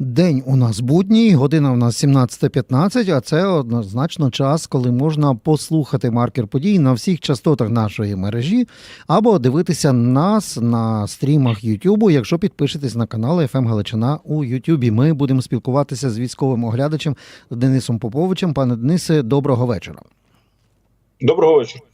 День у нас будній, година у нас 17.15, а це однозначно час, коли можна послухати маркер подій на всіх частотах нашої мережі або дивитися нас на стрімах Ютубу, якщо підпишетесь на канал FM Галичина у Ютубі. Ми будемо спілкуватися з військовим оглядачем Денисом Поповичем. Пане Денисе, доброго вечора. Доброго вечора.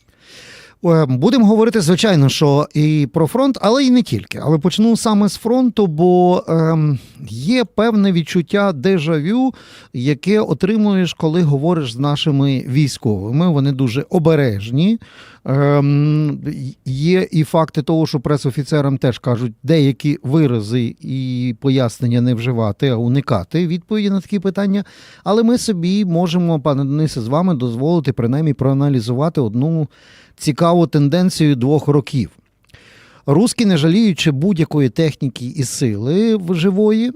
Е, Будемо говорити, звичайно, що і про фронт, але і не тільки. Але почну саме з фронту, бо ем, є певне відчуття дежавю, яке отримуєш, коли говориш з нашими військовими. Вони дуже обережні. Ем, є і факти того, що пресофіцерам теж кажуть деякі вирази і пояснення не вживати, а уникати відповіді на такі питання. Але ми собі можемо, пане Денисе, з вами дозволити принаймні проаналізувати одну цікаву тенденцію двох років. Руски, не жаліючи будь-якої техніки і сили живої,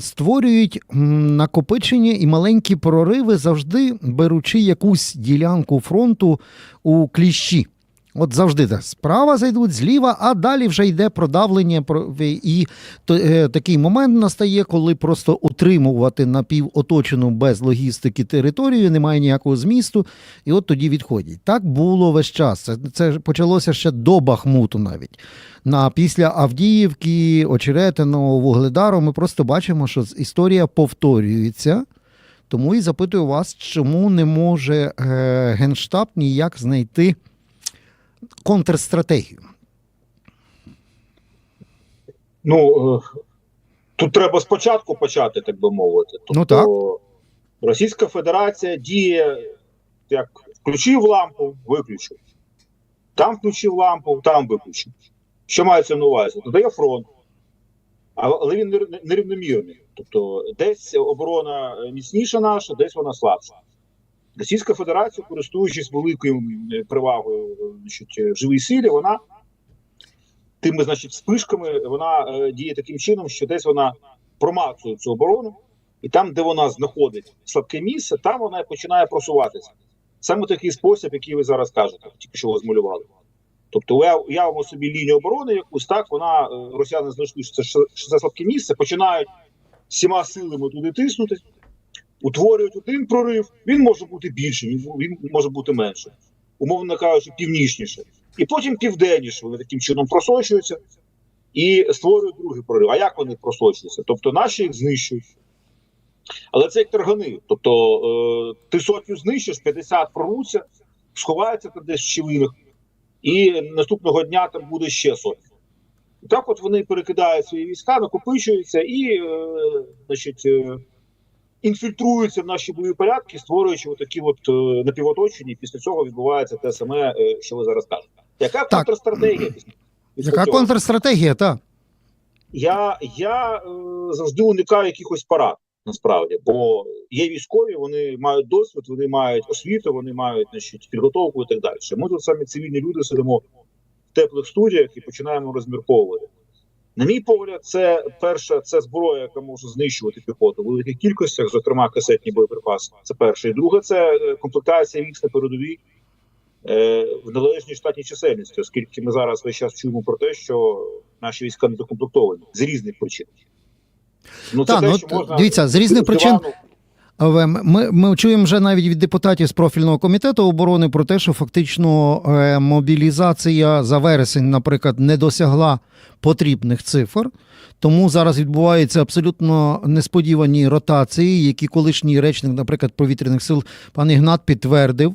створюють накопичення і маленькі прориви, завжди беручи якусь ділянку фронту у кліщі. От завжди так, справа зайдуть, зліва, а далі вже йде продавлення. І е, такий момент настає, коли просто утримувати напівоточену без логістики територію, немає ніякого змісту, і от тоді відходять. Так було весь час. Це, це почалося ще до Бахмуту навіть. На після Авдіївки, Очеретиного, Вугледару ми просто бачимо, що історія повторюється. Тому і запитую вас, чому не може е, Генштаб ніяк знайти контрстратегію. Ну е, тут треба спочатку почати, так би мовити. Тобто, Ну, так. Російська Федерація діє як включив лампу, виключив. Там включив лампу, там виключив. Що мається на увазі? Додає фронт, але він нерівномірний. Тобто, десь оборона міцніша наша, десь вона слабша. Російська Федерація, користуючись великою е, перевагою е, значить, е, в живій силі, вона тими, значить, спишками вона е, діє таким чином, що десь вона промацує цю оборону, і там, де вона знаходить слабке місце, там вона починає просуватися. Саме такий спосіб, який ви зараз кажете, тільки що змалювали. Тобто, уявимо собі лінію оборони, якусь так вона росіяни знайшли, що це, що це слабке місце, починають всіма силами туди тиснути, утворюють один прорив. Він може бути більший, він, може бути менший, умовно кажучи, північніше. І потім південніше вони таким чином просочуються і створюють другий прорив. А як вони просочуються? Тобто наші їх знищують. Але це як таргани. Тобто е, ти сотню знищиш, 50 прорвуться, сховаються там десь в щілинах, і наступного дня там буде ще сотня. І так от вони перекидають свої війська, накопичуються і е, значить, е, інфільтруються в наші бойові порядки, створюючи такі от е, напівоточені. Після цього відбувається те саме, е, що ви зараз кажете. Яка Так. контрстратегія? після- Яка цього? контрстратегія? Та? я, я е, завжди уникаю якихось парад. Насправді, бо є військові, вони мають досвід, вони мають освіту, вони мають значить, підготовку і так далі. Ми тут самі цивільні люди сидимо в теплих студіях і починаємо розмірковувати. На мій погляд, це перша це зброя, яка може знищувати піхоту в великих кількостях, зокрема касетні боєприпаси. Це перше. І друге, це е, комплектація військ на передовій е, в належній штатній чисельності, оскільки ми зараз весь час чуємо про те, що наші війська недокомплектовані з різних причин. Ну, Та, те, ну, що можна дивіться, з різних причин Ми, ми чуємо вже навіть від депутатів з профільного комітету оборони про те, що фактично е, мобілізація за вересень, наприклад, не досягла потрібних цифр. Тому зараз відбуваються абсолютно несподівані ротації, які колишній речник, наприклад, повітряних сил пан Ігнат підтвердив.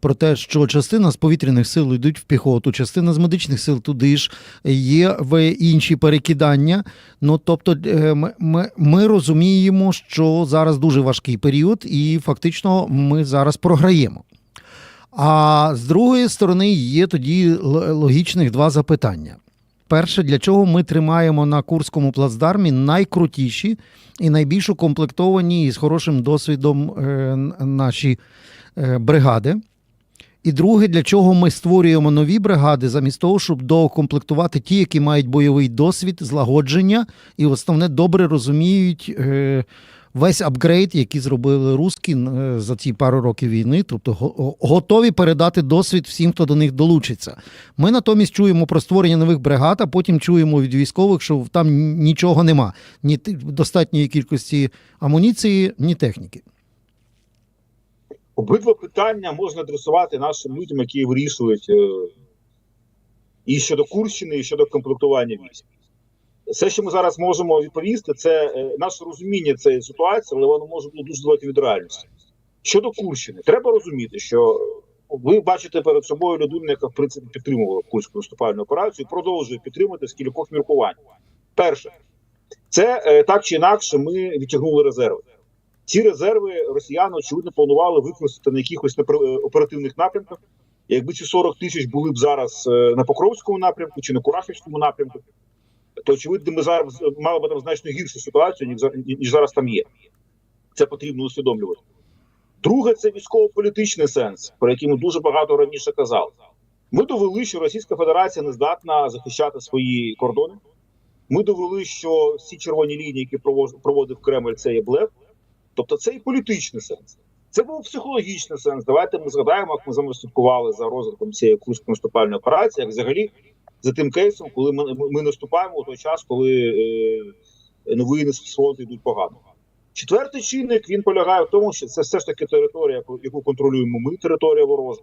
Про те, що частина з повітряних сил йдуть в піхоту, частина з медичних сил туди ж є в інші перекидання. Ну тобто, е, ми, ми, розуміємо, що зараз дуже важкий період, і фактично ми зараз програємо. А з другої сторони, є тоді логічних два запитання. Перше, для чого ми тримаємо на Курському плацдармі найкрутіші і найбільш укомплектовані і з хорошим досвідом е, наші е, бригади. І друге, для чого ми створюємо нові бригади, замість того, щоб доукомплектувати ті, які мають бойовий досвід, злагодження і основне добре розуміють е, весь апгрейд, який зробили русські е, за ці пару років війни, тобто готові передати досвід всім, хто до них долучиться. Ми натомість чуємо про створення нових бригад, а потім чуємо від військових, що там нічого нема, ні достатньої кількості амуніції, ні техніки. Обидва питання можна адресувати нашим людям, які вирішують е, і щодо Курщини, і щодо комплектування військ. Все, що ми зараз можемо відповісти, це е, наше розуміння цієї ситуації, але воно може бути дуже далеко від реальності. Щодо Курщини, треба розуміти, що ви бачите перед собою людину, яка в принципі підтримувала курську наступальну операцію, продовжує підтримувати з кількох міркувань. Перше, це е, так чи інакше, ми відтягнули резерви. Ці резерви росіяни очевидно планували використати на якихось е, оперативних напрямках. Якби ці 40 тисяч були б зараз е, на Покровському напрямку чи на Курахівському напрямку, то очевидно, ми зараз е, мали б там значно гіршу ситуацію, ніж, за- ніж зараз там є. Це потрібно усвідомлювати. Друге, це військово-політичний сенс, про який ми дуже багато раніше казали. Ми довели, що Російська Федерація не здатна захищати свої кордони. Ми довели, що всі червоні лінії, які проводив Кремль, це є блеф. Тобто це і політичний сенс. Це був психологічний сенс. Давайте ми згадаємо, як ми з вами слідкували за розвитком цієї курської наступальної операції, як взагалі за тим кейсом, коли ми, ми, наступаємо у той час, коли е, новини з фронту йдуть погано. Четвертий чинник він полягає в тому, що це все ж таки територія, яку- контролюємо ми, територія ворожа.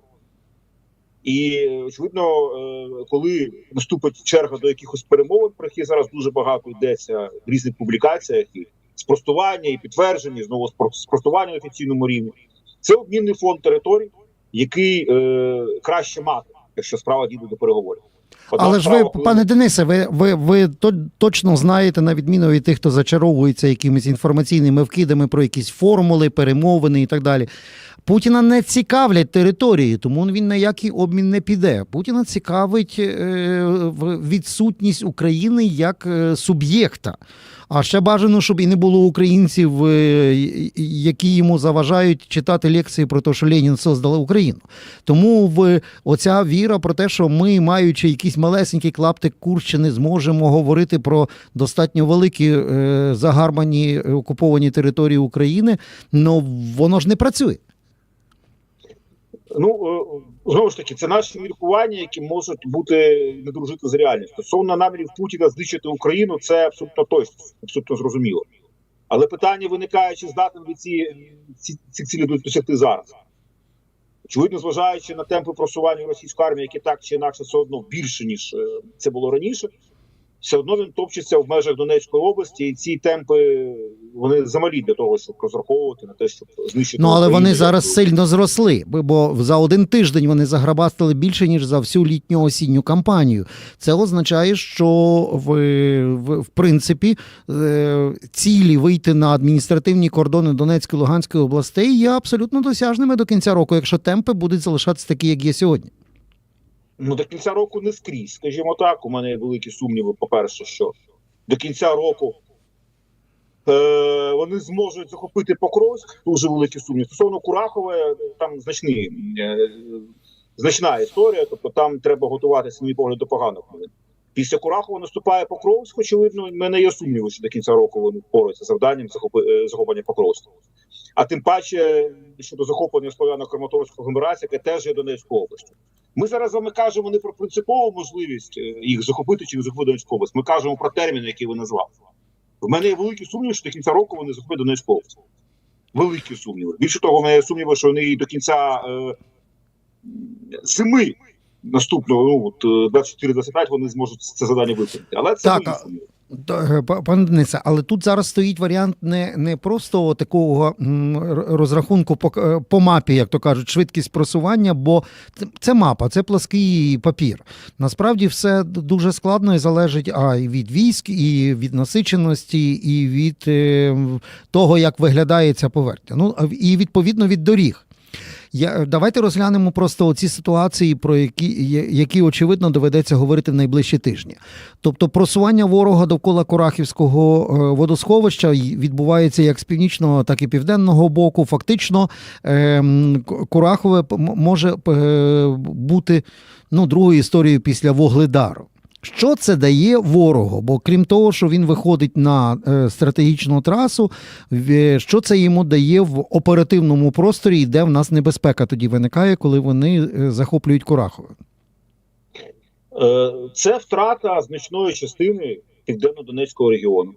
І очевидно, е, коли наступить черга до якихось перемовин, про які зараз дуже багато йдеться в різних публікаціях, спростування, і підтвердження, і знову спро- спростування на офіційному рівні, це обмінний фонд територій, який е, краще мати, якщо справа дійде до переговорів. Одна Але ж ви, коли- пане Денисе, ви, ви, ви точно знаєте, на відміну від тих, хто зачаровується якимись інформаційними вкидами про якісь формули, перемовини і так далі. Путіна не цікавлять території, тому він на який обмін не піде. Путіна цікавить е, відсутність України як е, суб'єкта. А ще бажано, щоб і не було українців, е, які йому заважають читати лекції про те, що Ленін создала Україну. Тому в оця віра про те, що ми, маючи якийсь малесенький клаптик Курщини, зможемо говорити про достатньо великі загарбані е, окуповані території України, ну воно ж не працює. Ну е, знову ж таки, це наші міркування, які можуть бути не дружити з реальністю. Стосовно намірів Путіна знищити Україну, це абсолютно точно, абсолютно зрозуміло. Але питання виникає, чи здатен ви ці, ці, ці цілі досягти зараз. Очевидно, зважаючи на темпи просування російської армії, які так чи інакше все одно більше, ніж е, це було раніше, все одно він топчеться в межах Донецької області, і ці темпи вони замалі для того, щоб розраховувати на те, щоб знищити Ну але Україну вони зараз сильно зросли, бо- за один тиждень вони заграбастили більше ніж за всю літню осінню кампанію. Це означає, що в, в, в принципі е, цілі вийти на адміністративні кордони Донецької Луганської областей є абсолютно досяжними до кінця року, якщо темпи будуть залишатися такі, як є сьогодні. Ну, до кінця року не скрізь. Скажімо так, у мене є великі сумніви. По-перше, що до кінця року вони зможуть захопити Покровськ, дуже великі сумніви. Стосовно Курахове, там значні, е, значна історія, тобто там треба готуватися, мій погляд, до поганих. Після Курахова наступає Покровськ, очевидно, в мене є сумніви, що до кінця року вони впораються завданням е, захоплення Покровська. А тим паче щодо захоплення Слов'яно-Краматорського агломерації, яке теж є Донецькою областю. Ми зараз з вами кажемо не про принципову можливість е, їх захопити чи не захопити Донецьку область. Ми кажемо про терміни, які ви назвали. В мене є великі сумніви, що до кінця року вони захоплять Донецьку область. Великі сумніви. Більше того, в мене є сумніви, що вони до кінця е, зими наступного, ну от е, 24-25 вони зможуть це завдання виконати. Але це Так, великі сумніви. Е, па- Пане Денисе, але тут зараз стоїть варіант не, не просто такого розрахунку по, по мапі, як то кажуть, швидкість просування, бо це мапа, це плаский папір. Насправді все дуже складно і залежить а, і від військ, і від насиченості, і від е, того, як виглядає ця поверхня. Ну, і відповідно від доріг. Я, давайте розглянемо просто оці ситуації, про які, які очевидно доведеться говорити в найближчі тижні. Тобто просування ворога довкола Корахівського е, водосховища відбувається як з північного, так і південного боку. Фактично, ем, Курахове може е, бути ну, другою історією після Вогледару. Що це дає ворогу? Бо крім того, що він виходить на е, стратегічну трасу, що це йому дає в оперативному просторі, і де в нас небезпека тоді виникає, коли вони е, захоплюють Курахове? Е, Це втрата значної частини південно-донецького регіону.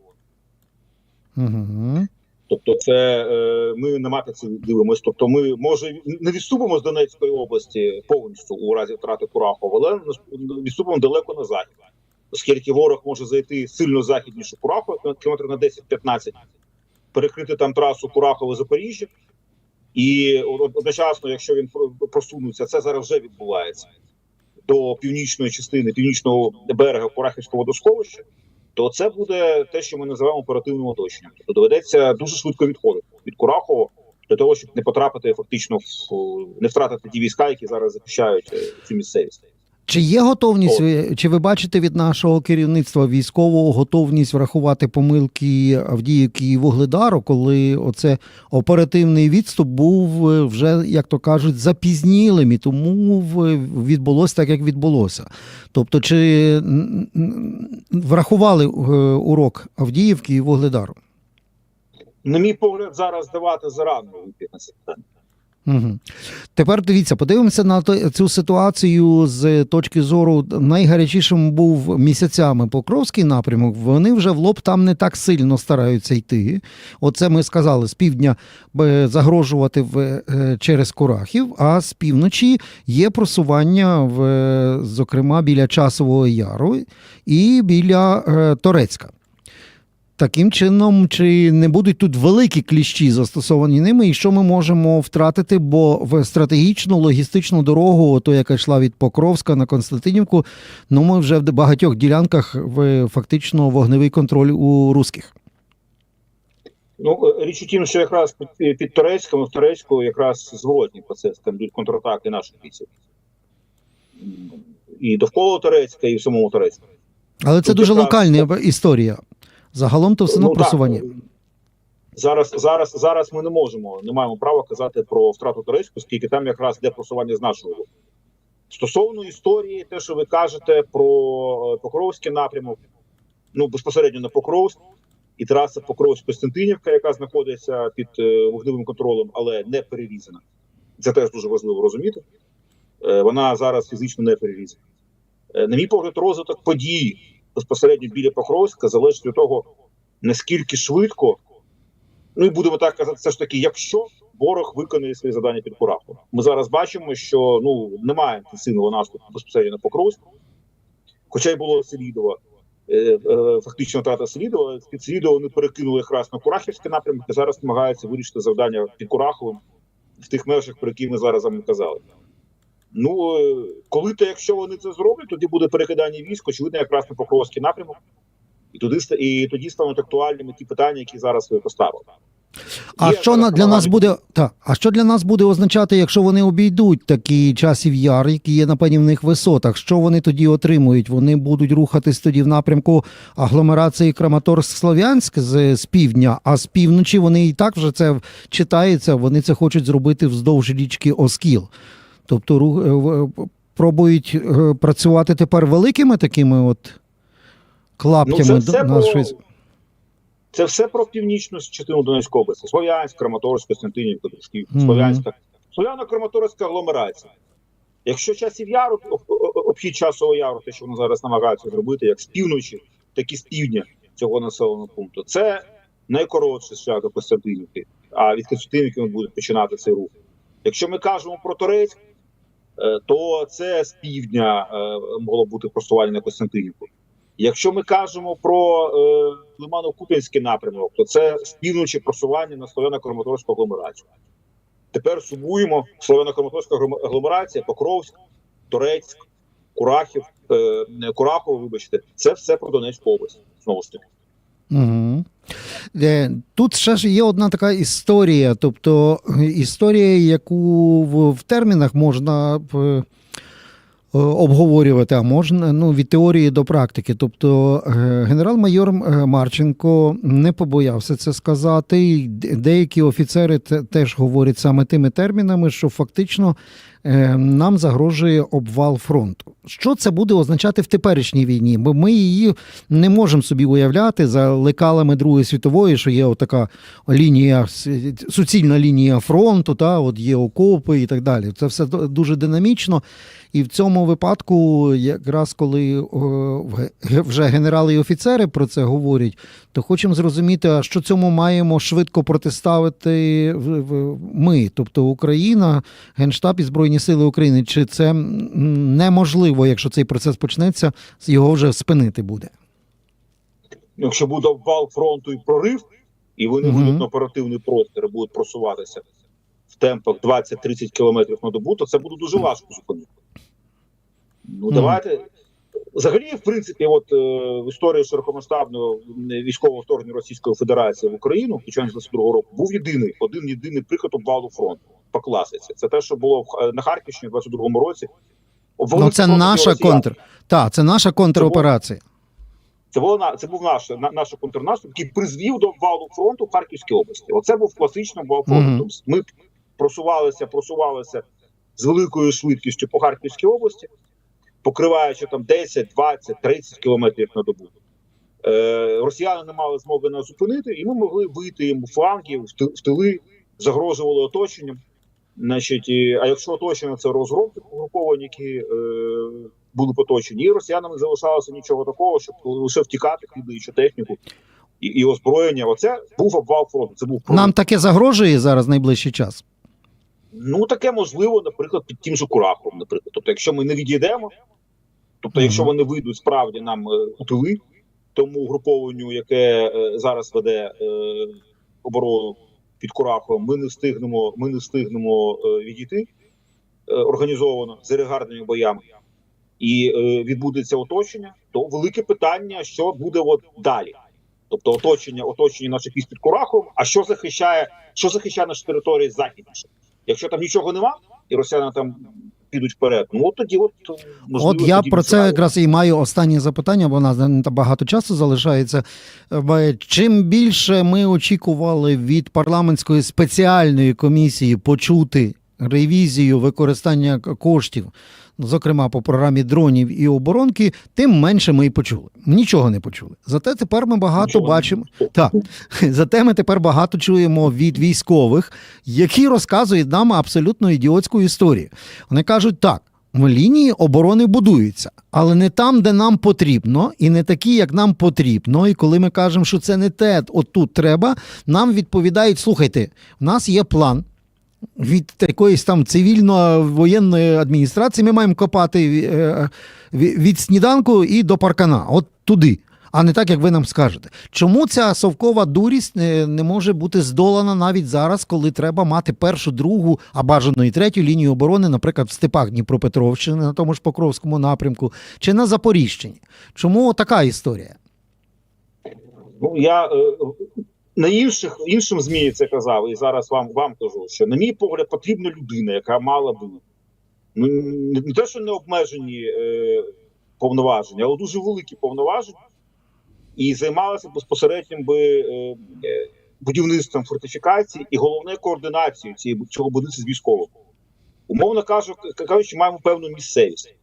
Угу. Тобто, це е, ми на це дивимося. Тобто, ми може не відступимо з Донецької області повністю у разі втрати Курахова, але відступимо далеко на захід, оскільки ворог може зайти сильно західніше Курахова, кілометрів на 10-15, перекрити там трасу Курахове-Запоріжжя. І одночасно, якщо він про- просунеться, це зараз вже відбувається до північної частини північного берега Курахівського водосховища, то це буде те, що ми називаємо оперативним оточенням. Тобто доведеться дуже швидко відходити від Курахова для того, щоб не потрапити фактично в не втратити ті війська, які зараз захищають е, цю місцевість. Чи є готовність, ви- чи ви бачите від нашого керівництва військового готовність врахувати помилки Авдіївки і Вугледару, коли оце оперативний відступ був е, вже, як то кажуть, запізнілим, і тому відбулося так, як відбулося. Тобто, чи врахували е, урок Авдіївки і Вугледару? На мій погляд, зараз давати зарано відповідь на це питання. Угу. Тепер дивіться, подивимося на цю ситуацію з точки зору найгарячішим був місяцями Покровський напрямок. Вони вже в лоб там не так сильно стараються йти. Оце ми сказали з півдня е, загрожувати в, е, через Курахів, а з півночі є просування в, е, зокрема біля Часового Яру і біля Торецька. Таким чином, чи не будуть тут великі кліщі застосовані ними, і що ми можемо втратити? Бо в стратегічну логістичну дорогу, то яка йшла від Покровська на Константинівку, ну ми вже в багатьох ділянках в фактично вогневий контроль у русських. Ну е, річ у тім, що якраз під, під Турецьком, в Турецьку якраз зворотній процес, там йдуть контратаки наших бійців. І довкола Турецька, і в самому Турецьку. Але це Тут дуже якраз- локальна історія. Загалом то все Ну, так, просування. Зараз, зараз, зараз ми не можемо, не маємо права казати про втрату Турецьку, оскільки там якраз йде просування з нашого боку. Стосовно історії, те, що ви кажете про е, Покровський напрямок, ну безпосередньо на Покровськ і траса Покровськ-Костянтинівка, яка знаходиться під е, вогневим контролем, але не перерізана. Це теж дуже важливо розуміти. Е, Вона зараз фізично не перерізана. На мій погляд, розвиток подій безпосередньо біля Покровська залежить від того, наскільки швидко, ну і будемо так казати, все ж таки, якщо ворог виконує свої завдання під Кураховом. Ми зараз бачимо, що ну немає інтенсивного наступу безпосередньо на Покровськ, хоча й було Селідова. е, е, Фактично втрата Селідова. Під Селідова вони перекинули якраз на Курахівський напрямок і зараз намагаються вирішити завдання під Кураховим в тих межах, про які ми зараз вам казали. Ну, е, коли то, якщо вони це зроблять, тоді буде перекидання військ, очевидно, якраз на Покровський напрямок. І туди і тоді стануть актуальними ті питання, які зараз ви поставили. А Є що на для нас буде та а що для нас буде означати, якщо вони обійдуть такі часів яр, які є на певних висотах? Що вони тоді отримують? Вони будуть рухатись тоді в напрямку агломерації Краматорськ-Слов'янськ з, з півдня, а з півночі вони і так вже це читається. Вони це хочуть зробити вздовж річки Оскіл. Тобто ру- е, пробують е, працювати тепер великими такими от клаптями Ну, це все, про, це все про північну частину Донецької області. Слов'янськ, Краматорськ, Костянтинівка, Дружків, Мгм. Слов'янська. Слов'яно-Краматорська агломерація. Якщо часів яру, об- об- обхід часового яру, те, що вони зараз намагаються зробити, як з півночі, так і з півдня цього населеного пункту, це найкоротший шлях до Костянтинівки, а від Костянтинівки ми будемо починати цей рух. Якщо ми кажемо про Торецьк, е, то це з півдня е, могло бути просування на Костянтинівку. Якщо ми кажемо про е, Лимано-Куп'янський напрямок, то це з півночі просування на Слов'яно-Краматорську агломерацію. Тепер сумуємо Слов'яно-Краматорська агломерація, Покровськ, Турецьк, Курахів, е, не, Курахово, вибачте, це все про Донецьку область. Знову ж таки. Угу. Тут ще ж є одна така історія, тобто е, історія, яку в, термінах можна б, е, обговорювати, а можна ну, від теорії до практики. Тобто е, генерал-майор е, Марченко не побоявся це сказати. Деякі офіцери теж говорять саме тими термінами, що фактично е, нам загрожує обвал фронту. Що це буде означати в теперішній війні? Бо ми її не можемо собі уявляти за лекалами Другої світової, що є така лінія, суцільна лінія фронту, та от є окопи і так далі. Це все дуже динамічно. І в цьому випадку, якраз коли вже генерали і офіцери про це говорять, то хочемо зрозуміти, що цьому маємо швидко протиставити ми, тобто Україна, Генштаб і Збройні Сили України. Чи це неможливо, якщо цей процес почнеться, його вже спинити буде? Якщо буде обвал фронту і прорив, і вони угу. будуть на оперативний простір будуть просуватися в темпах 20-30 км на добу, то це буде дуже важко зупинити. Ну, Мгм. давайте. Взагалі, в принципі, от е, в історії широкомасштабного військового вторгнення Російської Федерації в Україну під час 22 року був єдиний один єдиний приклад обвалу фронту по класиці. Це те, що було на Харківщині в 22 році. Ну, це наша росіян. контр. Так, це наша контроперація. Це було на це був наш на, наш контрнаступ, який призвів до обвалу фронту в Харківській області. Оце був класичний обвал фронту. Мгм. Тобто Ми просувалися, просувалися з великою швидкістю по Харківській області, покриваючи там 10, 20, 30 кілометрів на добу. Е, росіяни не мали змоги нас зупинити, і ми могли вийти їм у фланги, в тили, загрожували оточенням. Значить, і, а якщо оточення це розгромки угруповані, які е, були поточені, і росіянам не залишалося нічого такого, щоб лише втікати, кидаючи техніку і, і озброєння. Оце був обвал фронту. Це був прорив. Нам таке загрожує зараз найближчий час. Ну таке можливо, наприклад, під тим же Курахом, наприклад. Тобто, якщо ми не відійдемо, тобто, якщо вони вийдуть справді нам е, у тили, тому угрупованню, яке е, зараз веде е, оборону під Курахом, ми не встигнемо, ми не встигнемо відійти організовано з регардними боями. І е, відбудеться оточення, то велике питання, що буде от далі. Тобто оточення, оточення наших військ під Курахом, а що захищає, що захищає наші території західніше? Якщо там нічого нема, і росіяни там підуть вперед, ну от тоді, от можливо, От я тоді про це якраз і маю останнє запитання, бо у нас не багато часу залишається. Чим більше ми очікували від парламентської спеціальної комісії почути ревізію використання коштів, зокрема по програмі дронів і оборонки, тим менше ми і почули. Нічого не почули. Зате тепер ми багато Нічого бачимо. Так, зате ми тепер багато чуємо від військових, які розказують нам абсолютно ідіотську історію. Вони кажуть так. в Лінії оборони будуються, але не там, де нам потрібно, і не такі, як нам потрібно. І коли ми кажемо, що це не те, отут треба, нам відповідають: слухайте, в нас є план від якоїсь там цивільно-воєнної адміністрації. Ми маємо копати е, від сніданку і до паркана, от туди. А не так, як ви нам скажете. Чому ця совкова дурість не, може бути здолана навіть зараз, коли треба мати першу, другу, а бажано і третю лінію оборони, наприклад, в степах Дніпропетровщини, на тому ж Покровському напрямку, чи на Запоріжчині? Чому така історія? Ну я е, на інших іншим змі це казав, і зараз вам вам кажу, що на мій погляд потрібна людина, яка мала би ну не, те, що не обмежені е, повноваження, але дуже великі повноваження, і займалася безпосереднім би е, е, будівництвом фортифікацій і головне координацією цієї цього будівництва з військовим. Умовно кажу, кажучи, маємо певну місцевість.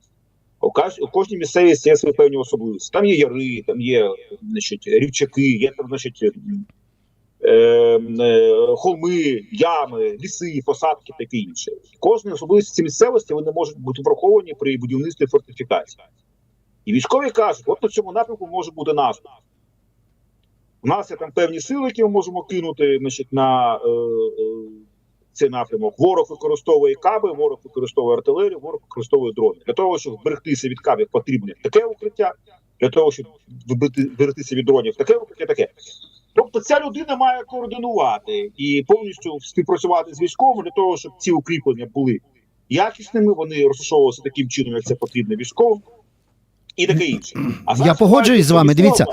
У, кожній місцевості є свої певні особливості. Там є яри, там є значить, рівчаки, є там, значить, холми, ями, ліси, посадки, таке інше. Кожні особливості місцевості вони можуть бути враховані при будівництві фортифікації. І військові кажуть, от на цьому напрямку може бути наступ. У нас є там певні сили, які ми можемо кинути значить, на е, е, цей напрямок. Ворог використовує каби, ворог використовує артилерію, ворог використовує дрони. Для того, щоб вберегтися від кабів, потрібне таке укриття. Для того, щоб вберегтися від дронів, таке укриття, таке. Тобто ця людина має координувати і повністю співпрацювати з військовим для того, щоб ці укріплення були якісними, вони розташовувалися таким чином, як це потрібно військовим, і таке інше. А Я погоджуюсь з вами. військова- Дивіться,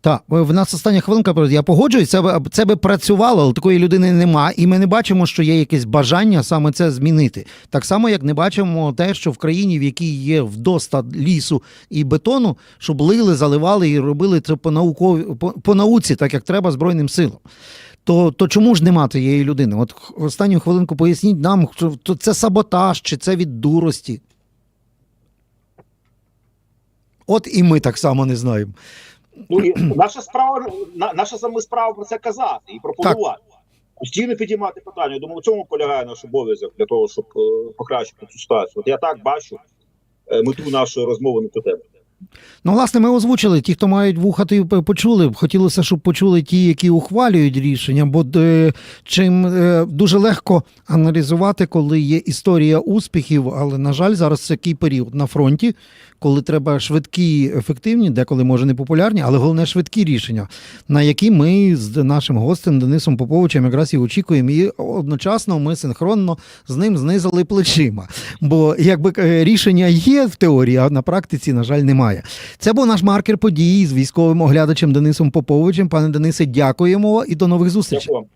Так, в нас остання хвилинка. Я погоджуюсь, це, б- це би працювало, але такої людини нема, і ми не бачимо, що є якесь бажання саме це змінити. Так само, як не бачимо те, що в країні, в якій є вдоста лісу і бетону, щоб лили, заливали і робили це по наукові по, по науці, так як треба Збройним силам. то, то чому ж нема тієї людини? От останню хвилинку поясніть нам, то це саботаж чи це від дурості. От і ми так само не знаємо. Ну і наша справа, на, наша саме справа про це казати і пропонувати. Постійно підіймати питання. Я думаю, в цьому полягає наш обов'язок для того, щоб е, покращити цю ситуацію. От я так бачу е, мету нашої розмови на цю тему. Ну, власне, ми озвучили. Ті, хто мають вуха, то й п- почули. Хотілося, щоб почули ті, які ухвалюють рішення, бо е, чим е, дуже легко аналізувати, коли є історія успіхів, але, на жаль, зараз такий період на фронті, коли треба швидкі, ефективні, деколи може не популярні, але головне швидкі рішення, на які ми з нашим гостем Денисом Поповичем якраз і очікуємо. І одночасно ми синхронно з ним знизили плечима. Бо якби е, рішення є в теорії, а на практиці, на жаль, немає. Це був наш маркер подій з військовим оглядачем Денисом Поповичем. Пане Денисе, дякуємо і до нових зустрічей. Дякую.